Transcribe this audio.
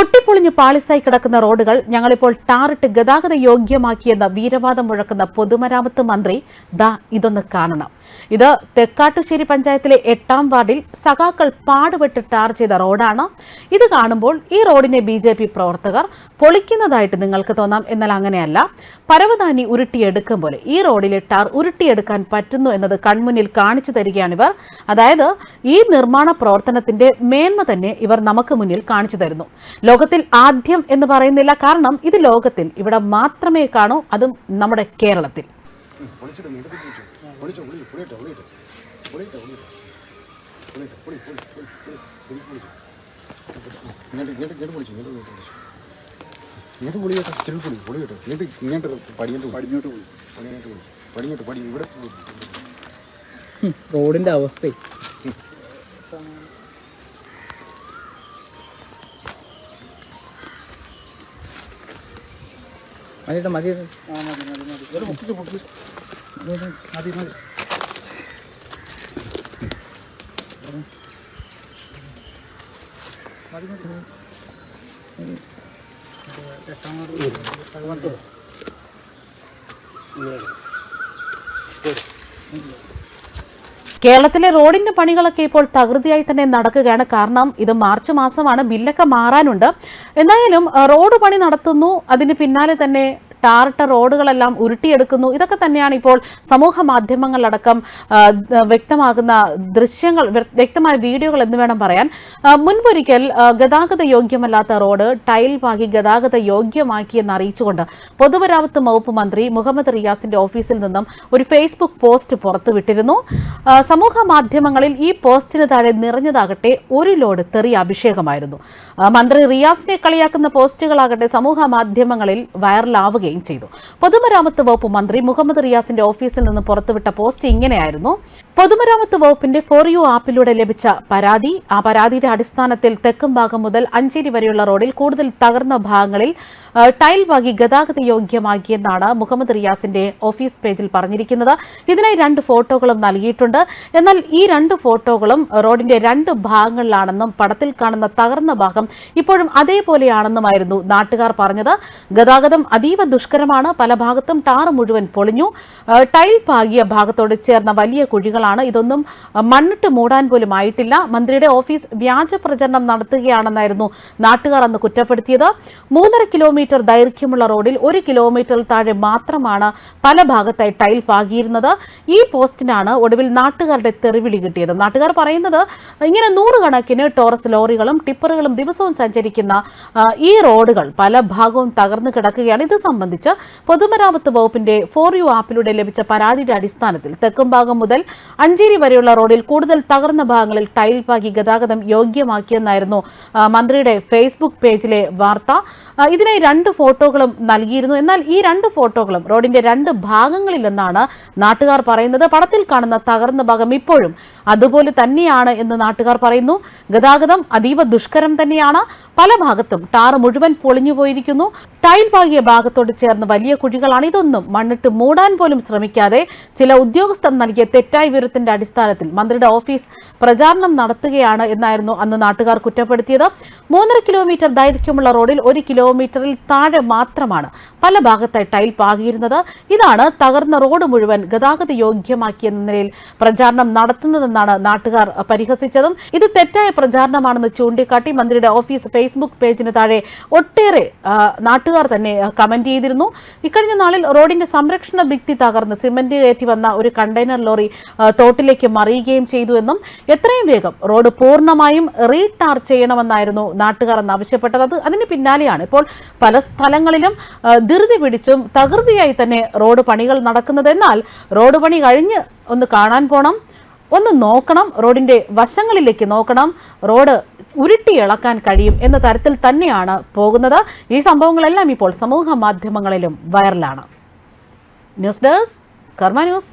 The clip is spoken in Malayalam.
പൊട്ടിപ്പൊളിഞ്ഞ് പാളിസായി കിടക്കുന്ന റോഡുകൾ ഞങ്ങളിപ്പോൾ ടാറിട്ട് ഗതാഗത യോഗ്യമാക്കിയെന്ന വീരവാദം മുഴക്കുന്ന പൊതുമരാമത്ത് മന്ത്രി ദാ ഇതൊന്ന് കാണണം. ഇത് തെക്കാട്ടുശ്ശേരി പഞ്ചായത്തിലെ എട്ടാം വാർഡിൽ സഖാക്കൾ പാടുപെട്ട് ടാർ ചെയ്ത റോഡാണ്. ഇത് കാണുമ്പോൾ ഈ റോഡിനെ ബി ജെ പി പ്രവർത്തകർ പൊളിക്കുന്നതായിട്ട് നിങ്ങൾക്ക് തോന്നാം. എന്നാൽ അങ്ങനെയല്ല. പരവതാനി ഉരുട്ടിയെടുക്കും പോലെ ഈ റോഡിലെ ടാർ ഉരുട്ടിയെടുക്കാൻ പറ്റുന്നു എന്നത് കൺമുന്നിൽ കാണിച്ചു തരികയാണിവർ അതായത് ഈ നിർമ്മാണ പ്രവർത്തനത്തിന്റെ മേന്മ തന്നെ ഇവർ നമുക്ക് മുന്നിൽ കാണിച്ചു തരുന്നു. ലോകത്തിൽ ആദ്യം എന്ന് പറയുന്നില്ല. കാരണം ഇത് ലോകത്തിൽ ഇവിടെ മാത്രമേ കാണൂ. അതും നമ്മുടെ കേരളത്തിൽ. പൊളി പൊളി പൊളി പൊളി പൊളി പൊളി പൊളിച്ചു ഇങ്ങോട്ട് ഇങ്ങോട്ട് ഇങ്ങോട്ട് പൊളിച്ചു ഇങ്ങോട്ട് ഇങ്ങോട്ട് പൊളിച്ചു ഇങ്ങോട്ട് പൊളി കേട്ടോ ചെറു പൊളി പൊളി കേട്ടോ ഇങ്ങോട്ട് ഇങ്ങോട്ട് പടിഞ്ഞോട്ട് പടിഞ്ഞോട്ട് പോയി പടിഞ്ഞോട്ട് പോയി പടിഞ്ഞോട്ട് പടി ഇവിടെ റോഡിന്റെ അവസ്ഥ. മതിട്ടോ മതി ഇവിടെ പൊക്കിക്ക് പൊക്കി മതി മതി കേരളത്തിലെ റോഡിന്റെ പണികളൊക്കെ ഇപ്പോൾ തകൃതിയായി തന്നെ നടക്കുകയാണ്. കാരണം ഇത് മാർച്ച് മാസമാണ്. ബില്ലൊക്കെ മാറാനുണ്ട്. എന്തായാലും റോഡ് പണി നടത്തുന്നു. അതിന് പിന്നാലെ തന്നെ ടാറിട്ട റോഡുകളെല്ലാം ഉരുട്ടിയെടുക്കുന്നു. ഇതൊക്കെ തന്നെയാണ് ഇപ്പോൾ സമൂഹ മാധ്യമങ്ങളിലടക്കം വ്യക്തമാകുന്ന ദൃശ്യങ്ങൾ വ്യക്തമായ വീഡിയോകൾ എന്ന് വേണം പറയാൻ. മുൻപൊരിക്കൽ ഗതാഗത യോഗ്യമല്ലാത്ത റോഡ് ടൈൽ പാകി ഗതാഗത യോഗ്യമാക്കിയെന്ന് അറിയിച്ചുകൊണ്ട് പൊതുമരാമത്ത് വകുപ്പ് മന്ത്രി മുഹമ്മദ് റിയാസിന്റെ ഓഫീസിൽ നിന്നും ഒരു ഫേസ്ബുക്ക് പോസ്റ്റ് പുറത്തുവിട്ടിരുന്നു. സമൂഹ മാധ്യമങ്ങളിൽ ഈ പോസ്റ്റിന് താഴെ നിറഞ്ഞതാകട്ടെ ഒരു ലോഡ് തെറി അഭിഷേകമായിരുന്നു. മന്ത്രി റിയാസിനെ കളിയാക്കുന്ന പോസ്റ്റുകളാകട്ടെ സമൂഹ മാധ്യമങ്ങളിൽ വൈറലാവുകയും ചെയ്തു. പൊതുമരാമത്ത് വകുപ്പ് മന്ത്രി മുഹമ്മദ് റിയാസിന്റെ ഓഫീസിൽ നിന്ന് പുറത്തുവിട്ട പോസ്റ്റ് ഇങ്ങനെയായിരുന്നു. പൊതുമരാമത്ത് വകുപ്പിന്റെ ഫോർ യു ആപ്പിലൂടെ ലഭിച്ച പരാതി ആ പരാതിയുടെ അടിസ്ഥാനത്തിൽ തെക്കും ഭാഗം മുതൽ അഞ്ചേരി വരെയുള്ള റോഡിൽ കൂടുതൽ തകർന്ന ഭാഗങ്ങളിൽ ടൈൽ വാങ്ങി ഗതാഗത യോഗ്യമാക്കിയെന്നാണ് മുഹമ്മദ് റിയാസിന്റെ ഓഫീസ് പേജിൽ പറഞ്ഞിരിക്കുന്നത്. ഇതിനായി രണ്ട് ഫോട്ടോകളും നൽകിയിട്ടുണ്ട്. എന്നാൽ ഈ രണ്ട് ഫോട്ടോകളും റോഡിന്റെ രണ്ട് ഭാഗങ്ങളിലാണെന്നും പടത്തിൽ കാണുന്ന തകർന്ന ഭാഗം ഇപ്പോഴും അതേപോലെയാണെന്നുമായിരുന്നു നാട്ടുകാർ പറഞ്ഞത്. ഗതാഗതം അതീവ ദുഷ്കരമാണ്. പല ഭാഗത്തും ടാർ മുഴുവൻ പൊളിഞ്ഞു. ടൈൽ പാകിയ ഭാഗത്തോട് ചേർന്ന വലിയ കുഴികളാണ്. ഇതൊന്നും മണ്ണിട്ട് മൂടാൻ പോലും ആയിട്ടില്ല. മന്ത്രിയുടെ ഓഫീസ് വ്യാജ പ്രചരണം നടത്തുകയാണെന്നായിരുന്നു നാട്ടുകാർ അന്ന് കുറ്റപ്പെടുത്തിയത്. മൂന്നര കിലോമീറ്റർ ദൈർഘ്യമുള്ള റോഡിൽ ഒരു കിലോമീറ്ററിൽ താഴെ മാത്രമാണ് പല ഭാഗത്തായി ടൈൽ പാകിയിരുന്നത്. ഈ പോസ്റ്റിനാണ് ഒടുവിൽ നാട്ടുകാരുടെ തെറിവിളി കിട്ടിയത്. നാട്ടുകാർ പറയുന്നത് ഇങ്ങനെ നൂറുകണക്കിന് ടോറസ് ലോറികളും ടിപ്പറുകളും ദിവസവും സഞ്ചരിക്കുന്ന ഈ റോഡുകൾ പല ഭാഗവും തകർന്നു കിടക്കുകയാണ്. ഇത് സംബന്ധിച്ച് പൊതുമരാമത്ത് വകുപ്പിന്റെ ഫോർ യു ആപ്പിലൂടെ ലഭിച്ച പരാതിയുടെ അടിസ്ഥാനത്തിൽ തെക്കുംഭാഗം മുതൽ അഞ്ചേരി വരെയുള്ള റോഡിൽ കൂടുതൽ തകർന്ന ഭാഗങ്ങളിൽ ടൈൽ പാകി ഗതാഗതം യോഗ്യമാക്കിയെന്നായിരുന്നു മന്ത്രിയുടെ ഫേസ്ബുക്ക് പേജിലെ വാർത്ത. ഇതിനായി രണ്ട് ഫോട്ടോകളും നൽകിയിരുന്നു. എന്നാൽ ഈ രണ്ട് ഫോട്ടോകളും റോഡിന്റെ രണ്ട് ഭാഗങ്ങളിലെന്നാണ് നാട്ടുകാർ പറയുന്നത്. പടത്തിൽ കാണുന്ന തകർന്ന ഭാഗം ഇപ്പോഴും അതുപോലെ തന്നെയാണ് എന്ന് നാട്ടുകാർ പറയുന്നു. ഗതാഗതം അതീവ ദുഷ്കരം തന്നെയാണ്. പല ഭാഗത്തും ടാർ മുഴുവൻ പൊളിഞ്ഞു പോയിരിക്കുന്നു. ടൈൽ പാകിയ ഭാഗത്തോട് ചേർന്ന് വലിയ കുഴികളാണ് ഇതൊന്നും മണ്ണിട്ട് മൂടാൻ പോലും ശ്രമിക്കാതെ ചില ഉദ്യോഗസ്ഥർ നൽകിയ തെറ്റായ വിവരത്തിന്റെ അടിസ്ഥാനത്തിൽ മന്ത്രിയുടെ ഓഫീസ് പ്രചാരണം നടത്തുകയാണ് എന്നായിരുന്നു അന്ന് നാട്ടുകാർ കുറ്റപ്പെടുത്തിയത്. മൂന്നര കിലോമീറ്റർ ദൈർഘ്യമുള്ള റോഡിൽ ഒരു കിലോമീറ്ററിൽ താഴെ മാത്രമാണ് പല ഭാഗത്തായി ടൈൽ പാകിയിരുന്നത്. ഇതാണ് തകർന്ന റോഡ് മുഴുവൻ ഗതാഗത യോഗ്യമാക്കിയെന്ന നിലയിൽ പ്രചാരണം നടത്തുന്നതെന്നാണ് നാട്ടുകാർ പരിഹസിച്ചതും. ഇത് തെറ്റായ പ്രചാരണമാണെന്ന് ചൂണ്ടിക്കാട്ടി മന്ത്രിയുടെ ഓഫീസ് ഫേസ്ബുക്ക് പേജിന് താഴെ ഒട്ടേറെ നാട്ടുകാർ തന്നെ കമന്റ് ചെയ്തിരുന്നു. ഇക്കഴിഞ്ഞ നാളിൽ റോഡിന്റെ സംരക്ഷണ ഭിത്തി തകർന്ന് സിമന്റ് കയറ്റി വന്ന ഒരു കണ്ടെയ്നർ ലോറി തോട്ടിലേക്ക് മറിയുകയും ചെയ്തു എന്നും എത്രയും വേഗം റോഡ് പൂർണമായും റീടാർ ചെയ്യണമെന്നായിരുന്നു നാട്ടുകാർ എന്ന് ആവശ്യപ്പെട്ടത്. അത് അതിന് പിന്നാലെയാണ് ഇപ്പോൾ പല സ്ഥലങ്ങളിലും ധൃതി പിടിച്ചും തകൃതിയായി തന്നെ റോഡ് പണികൾ നടക്കുന്നത്. എന്നാൽ റോഡ് പണി കഴിഞ്ഞ് ഒന്ന് കാണാൻ പോണം. ഒന്ന് നോക്കണം റോഡിന്റെ വശങ്ങളിലേക്ക് നോക്കണം റോഡ് ഉരുട്ടി ഇളക്കാൻ കഴിയും എന്ന തരത്തിൽ തന്നെയാണ് പോകുന്നത്. ഈ സംഭവങ്ങളെല്ലാം ഇപ്പോൾ സമൂഹ മാധ്യമങ്ങളിലും വൈറലാണ്. News desk Karma news.